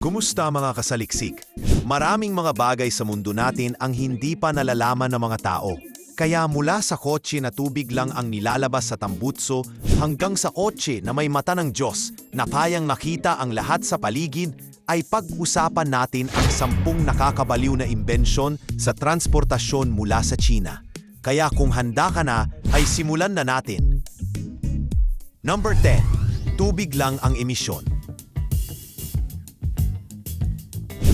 Kumusta mga kasaliksik? Maraming mga bagay sa mundo natin ang hindi pa nalalaman ng mga tao. Kaya mula sa kotse na tubig lang ang nilalabas sa tambutso hanggang sa kotse na may mata ng Diyos na kayang makita ang lahat sa paligid ay pag-usapan natin ang sampung nakakabaliw na imbensyon sa transportasyon mula sa China. Kaya kung handa ka na, ay simulan na natin. Number 10. Tubig lang ang emisyon.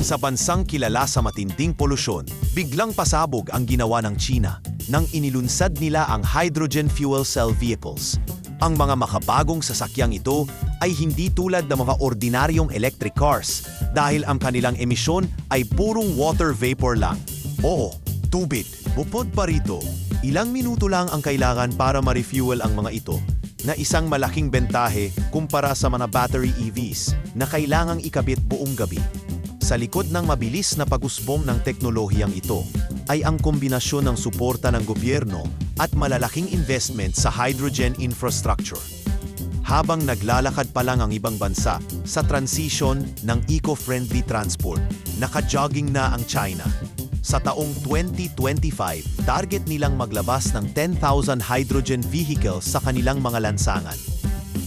Sa bansang kilala sa matinding polusyon, biglang pasabog ang ginawa ng China nang inilunsad nila ang hydrogen fuel cell vehicles. Ang mga makabagong sasakyang ito ay hindi tulad ng mga ordinaryong electric cars dahil ang kanilang emisyon ay purong water vapor lang. Oo, tubig. Bukod pa rito, ilang minuto lang ang kailangan para ma-refuel ang mga ito na isang malaking bentahe kumpara sa mga battery EVs na kailangang ikabit buong gabi. Sa likod ng mabilis na pag-usbong ng teknolohiyang ito ay ang kombinasyon ng suporta ng gobyerno at malalaking investment sa hydrogen infrastructure. Habang naglalakad pa lang ang ibang bansa sa transition ng eco-friendly transport, naka-jogging na ang China. Sa taong 2025, target nilang maglabas ng 10,000 hydrogen vehicles sa kanilang mga lansangan.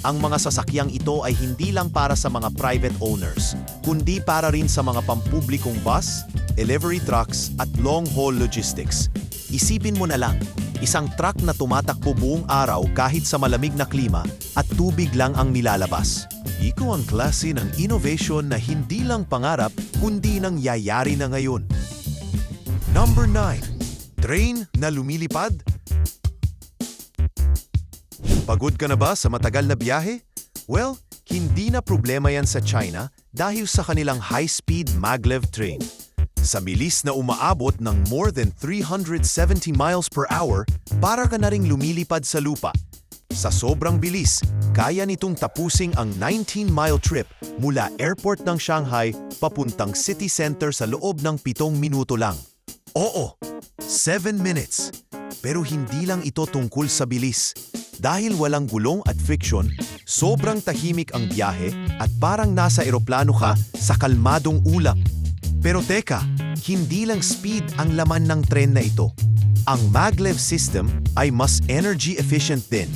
Ang mga sasakyang ito ay hindi lang para sa mga private owners, kundi para rin sa mga pampublikong bus, delivery trucks at long-haul logistics. Isipin mo na lang, isang truck na tumatakbo buong araw kahit sa malamig na klima at tubig lang ang nilalabas. Iko ang klase ng innovation na hindi lang pangarap kundi nang yayari na ngayon. Number 9. Train na lumilipad Pagod ka na ba sa matagal na biyahe? Well, hindi na problema yan sa China dahil sa kanilang high-speed maglev train. Sa bilis na umaabot ng more than 370 miles per hour, para ka na ring lumilipad sa lupa. Sa sobrang bilis, kaya nitong tapusing ang 19-mile trip mula airport ng Shanghai papuntang city center sa loob ng pitong minuto lang. Oo, 7 minutes. Pero hindi lang ito tungkol sa bilis. Dahil walang gulong at friction, sobrang tahimik ang biyahe at parang nasa eroplano ka sa kalmadong ulap. Pero teka, hindi lang speed ang laman ng tren na ito. Ang maglev system ay mas energy efficient din,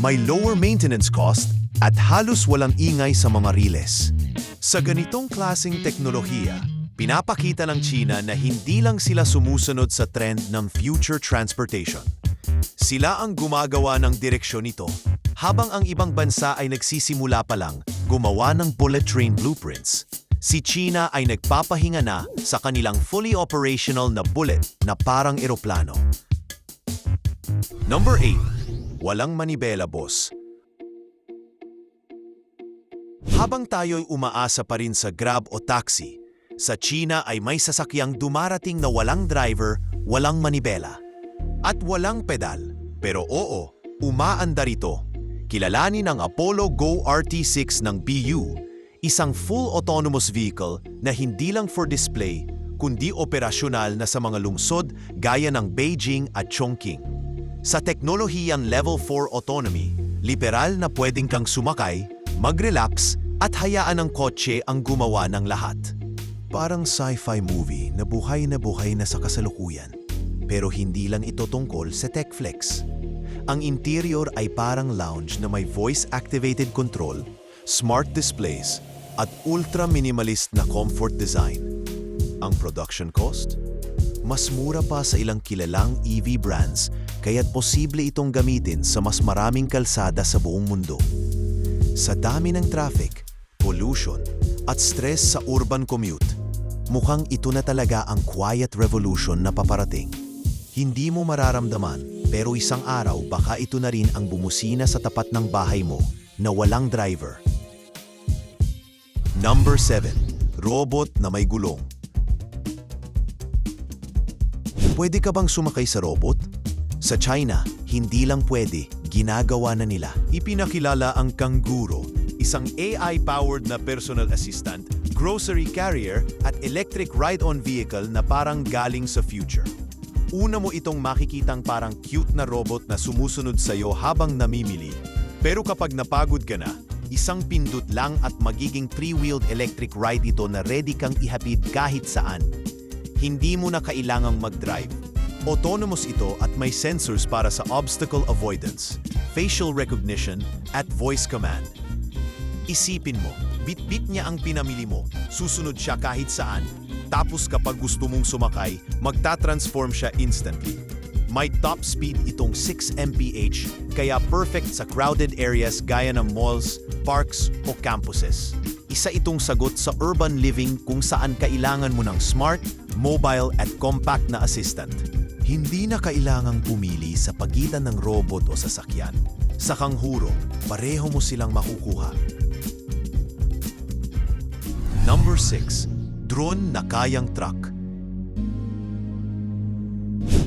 may lower maintenance cost at halos walang ingay sa mga riles. Sa ganitong klasing teknolohiya, pinapakita ng China na hindi lang sila sumusunod sa trend ng future transportation. Sila ang gumagawa ng direksyon nito, habang ang ibang bansa ay nagsisimula pa lang gumawa ng bullet train blueprints. Si China ay nagpapahinga na sa kanilang fully operational na bullet na parang eroplano. Number 8. Walang manibela, boss. Habang tayo'y umaasa pa rin sa Grab o taxi, sa China ay may sasakyang dumarating na walang driver, walang manibela. At walang pedal. Pero oo, umaandar ito. Kilalanin ang Apollo Go RT6 ng BU, isang full autonomous vehicle na hindi lang for display, kundi operasyonal na sa mga lungsod gaya ng Beijing at Chongqing. Sa teknolohiyang Level 4 autonomy, liberal na pwedeng kang sumakay, mag-relax at hayaan ng kotse ang gumawa ng lahat. Parang sci-fi movie na buhay na buhay na sa kasalukuyan. Pero hindi lang ito tungkol sa TechFlex. Ang interior ay parang lounge na may voice-activated control, smart displays, at ultra-minimalist na comfort design. Ang production cost? Mas mura pa sa ilang kilalang EV brands kaya't posible itong gamitin sa mas maraming kalsada sa buong mundo. Sa dami ng traffic, pollution, at stress sa urban commute, mukhang ito na talaga ang quiet revolution na paparating. Hindi mo mararamdaman, pero isang araw baka ito na rin ang bumusina sa tapat ng bahay mo na walang driver. Number 7. Robot na may gulong. Pwede ka bang sumakay sa robot? Sa China, hindi lang pwede, ginagawa na nila. Ipinakilala ang Kanguro, isang AI-powered na personal assistant, grocery carrier at electric ride-on vehicle na parang galing sa future. Una mo itong makikitang parang cute na robot na sumusunod sa iyo habang namimili. Pero kapag napagod ka na, Isang pindot lang at magiging three-wheeled electric ride ito na ready kang ihatid kahit saan. Hindi mo na kailangang mag-drive. Autonomous ito at may sensors para sa obstacle avoidance, facial recognition, at voice command. Isipin mo, bit-bit niya ang pinamili mo, susunod siya kahit saan. Tapos kapag gusto mong sumakay, magta-transform siya instantly. May top speed itong 6 mph, kaya perfect sa crowded areas gaya ng malls, parks o campuses. Isa itong sagot sa urban living kung saan kailangan mo ng smart, mobile at compact na assistant. Hindi na kailangang pumili sa pagitan ng robot o sasakyan. Sa kanghuro, pareho mo silang makukuha. Number 6. Drone na kayang truck.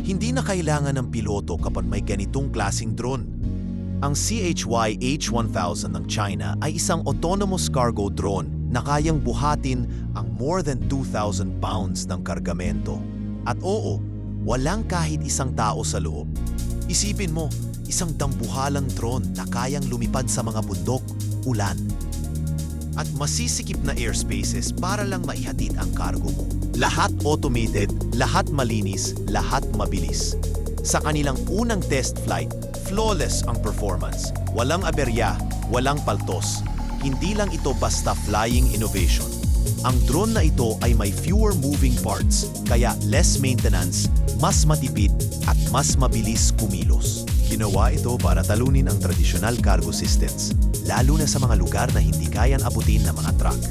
Hindi na kailangan ng piloto kapag may ganitong klasing drone. Ang CHY H1000 ng China ay isang autonomous cargo drone na kayang buhatin ang more than 2,000 pounds ng kargamento. At oo, walang kahit isang tao sa loob. Isipin mo, isang dambuhalang drone na kayang lumipad sa mga bundok, ulan, at masisikip na airspaces para lang maihatid ang cargo mo. Lahat automated, lahat malinis, lahat mabilis. Sa kanilang unang test flight, flawless ang performance. Walang aberya, walang paltos. Hindi lang ito basta flying innovation. Ang drone na ito ay may fewer moving parts, kaya less maintenance, mas matipid at mas mabilis kumilos. Ginawa ito para talunin ang tradisyonal cargo systems, lalo na sa mga lugar na hindi kayang abutin ng mga truck.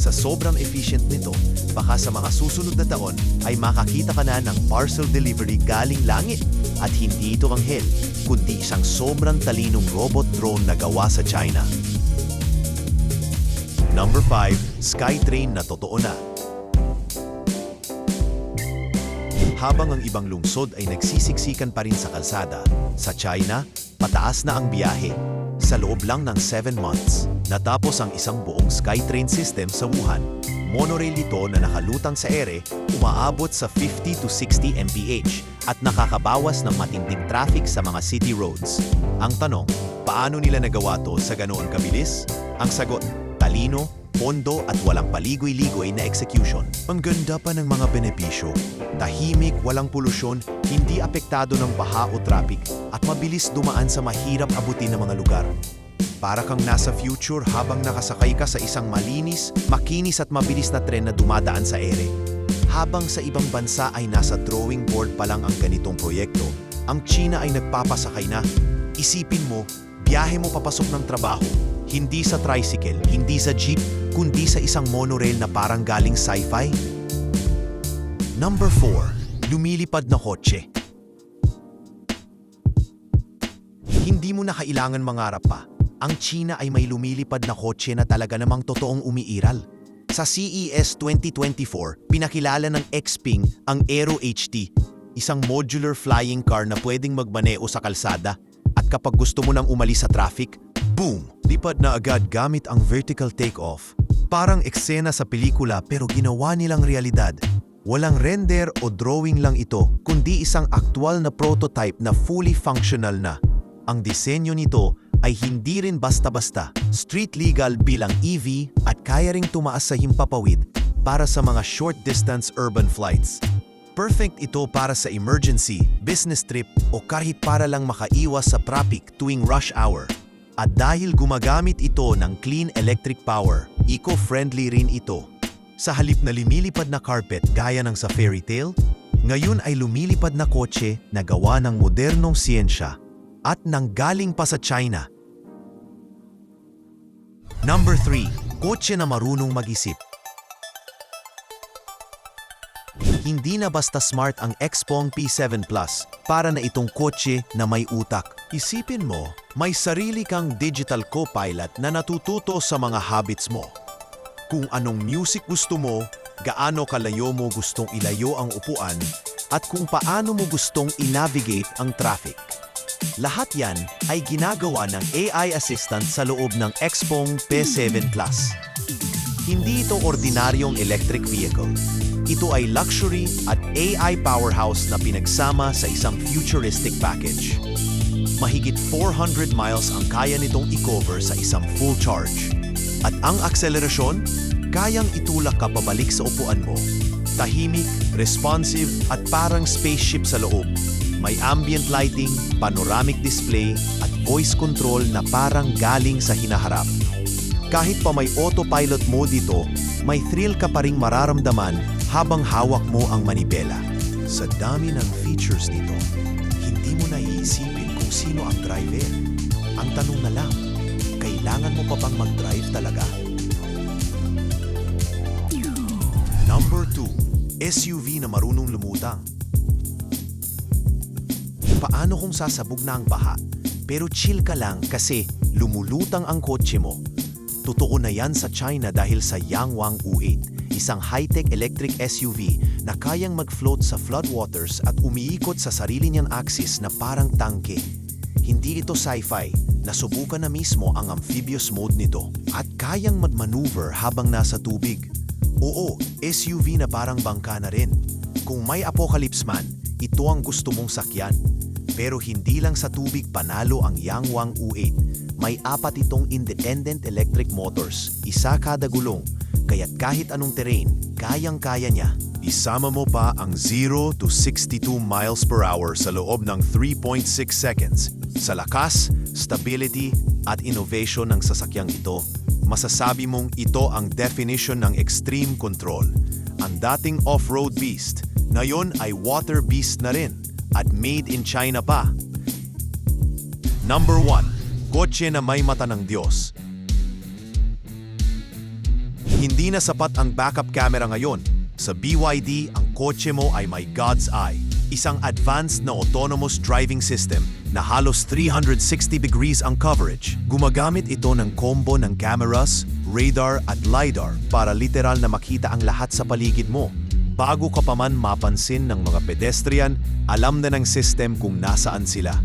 Sa sobrang efficient nito, baka sa mga susunod na taon ay makakita ka na ng parcel delivery galing langit at hindi ito anghel, kundi isang sobrang talinong robot drone na gawa sa China. Number 5, Skytrain na totoo na. Habang ang ibang lungsod ay nagsisiksikan pa rin sa kalsada, sa China, pataas na ang biyahe. Sa loob lang ng 7 months, natapos ang isang buong Skytrain system sa Wuhan. Monorail ito na nakalutang sa ere, umaabot sa 50 to 60 mph at nakakabawas ng matinding traffic sa mga city roads. Ang tanong, paano nila nagawa to sa ganoon kabilis? Ang sagot, talino, pondo at walang paligoy-ligoy na execution. Ang ganda pa ng mga benepisyo. Tahimik, walang polusyon, hindi apektado ng baha o traffic at mabilis dumaan sa mahirap abutin na mga lugar. Para kang nasa future habang nakasakay ka sa isang malinis, makinis at mabilis na tren na dumadaan sa ere. Habang sa ibang bansa ay nasa drawing board pa lang ang ganitong proyekto, ang China ay nagpapasakay na. Isipin mo, biyahe mo papasok ng trabaho, hindi sa tricycle, hindi sa jeep, kundi sa isang monorail na parang galing sci-fi. Number 4. Lumilipad na kotse. Hindi mo na kailangan mangarap pa. Ang China ay may lumilipad na kotse na talaga namang totoong umiiral. Sa CES 2024, pinakilala ng Xpeng ang Aero HT, isang modular flying car na pwedeng magmaneo sa kalsada at kapag gusto mo nang umalis sa traffic, boom! Lipad na agad gamit ang vertical takeoff. Parang eksena sa pelikula pero ginawa nilang realidad. Walang render o drawing lang ito, kundi isang aktwal na prototype na fully functional na. Ang disenyo nito ay hindi rin basta-basta. Street legal bilang EV at kaya ring tumaas sa himpapawid para sa mga short-distance urban flights. Perfect ito para sa emergency, business trip o kahit para lang makaiwas sa traffic tuwing rush hour. At dahil gumagamit ito ng clean electric power, eco-friendly rin ito. Sa halip na lumilipad na carpet gaya ng sa fairy tale, ngayon ay lumilipad na kotse na gawa ng modernong siyensya at nanggaling pa sa China. Number 3. Kotse na marunong mag-isip. Hindi na basta smart ang Xpeng P7 Plus para na itong kotse na may utak. Isipin mo, may sarili kang digital co-pilot na natututo sa mga habits mo. Kung anong music gusto mo, gaano kalayo mo gustong ilayo ang upuan, at kung paano mo gustong i-navigate ang traffic. Lahat yan ay ginagawa ng AI assistant sa loob ng Xpeng P7 Plus. Hindi ito ordinaryong electric vehicle. Ito ay luxury at AI powerhouse na pinagsama sa isang futuristic package. Mahigit 400 miles ang kaya nitong i-cover sa isang full charge. At ang akselerasyon, kayang itulak ka pabalik sa upuan mo. Tahimik, responsive at parang spaceship sa loob. May ambient lighting, panoramic display at voice control na parang galing sa hinaharap. Kahit pa may autopilot mode dito, may thrill ka pa ring mararamdaman habang hawak mo ang manibela. Sa dami ng features nito, hindi mo na iisipin kung sino ang driver. Ang tanong na lang, kailangan mo pa bang mag-drive talaga? Number 2, SUV na marunong lumutang. Paano kung sasabog na ang baha? Pero chill ka lang kasi lumulutang ang kotse mo. Totoo na yan sa China dahil sa Yangwang U8, isang high-tech electric SUV na kayang mag-float sa floodwaters at umiikot sa sarili niyang axis na parang tangke. Hindi ito sci-fi, nasubukan na mismo ang amphibious mode nito at kayang mag-maneuver habang nasa tubig. Oo, SUV na parang bangka na rin. Kung may apocalypse man, ito ang gusto mong sakyan. Pero hindi lang sa tubig panalo ang Yangwang U8. May apat itong independent electric motors, isa kada gulong, kaya't kahit anong terrain, kayang-kaya niya. Isama mo pa ang 0 to 62 miles per hour sa loob ng 3.6 seconds. Sa lakas, stability at innovation ng sasakyang ito, masasabi mong ito ang definition ng extreme control. Ang dating off-road beast, ngayon ay water beast na rin at made in China pa. Number 1. Kotse na may mata ng Diyos. Hindi na sapat ang backup camera ngayon. Sa BYD, ang kotse mo ay may God's Eye, isang advanced na autonomous driving system na halos 360 degrees ang coverage. Gumagamit ito ng combo ng cameras, radar at LiDAR para literal na makita ang lahat sa paligid mo. Bago ka pa man mapansin ng mga pedestrian, alam na ng system kung nasaan sila.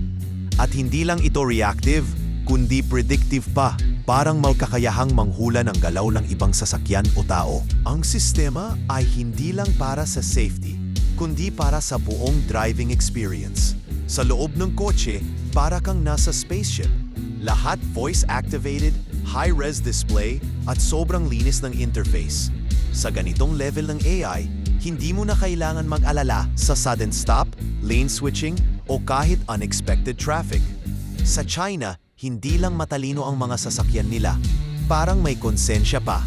At hindi lang ito reactive, kundi predictive pa, parang magkakayahang manghula ng galaw ng ibang sasakyan o tao. Ang sistema ay hindi lang para sa safety, kundi para sa buong driving experience. Sa loob ng kotse, para kang nasa spaceship. Lahat voice-activated, high-res display, at sobrang linis ng interface. Sa ganitong level ng AI, hindi mo na kailangan mag-alala sa sudden stop, lane switching, o kahit unexpected traffic. Sa China, hindi lang matalino ang mga sasakyan nila, parang may konsensya pa.